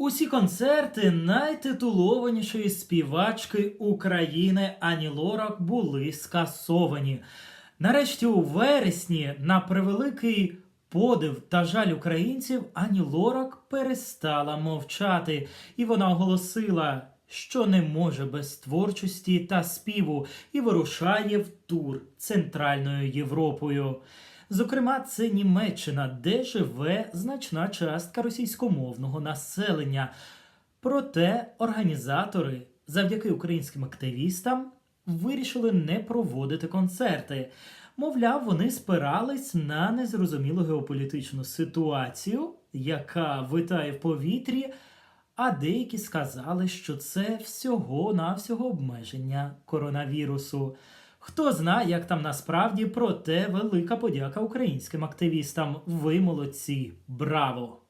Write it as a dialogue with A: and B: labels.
A: Усі концерти найтитулованішої співачки України Ані Лорак були скасовані. Нарешті у вересні, на превеликий подив та жаль українців, Ані Лорак перестала мовчати, і вона оголосила, що не може без творчості та співу, і вирушає в тур Центральною Європою. Зокрема, це Німеччина, де живе значна частка російськомовного населення. Проте організатори, завдяки українським активістам, вирішили не проводити концерти. Мовляв, вони спирались на незрозумілу геополітичну ситуацію, яка витає в повітрі, а деякі сказали, що це всього-навсього обмеження коронавірусу. Хто знає, як там насправді, проте велика подяка українським активістам. Ви молодці! Браво!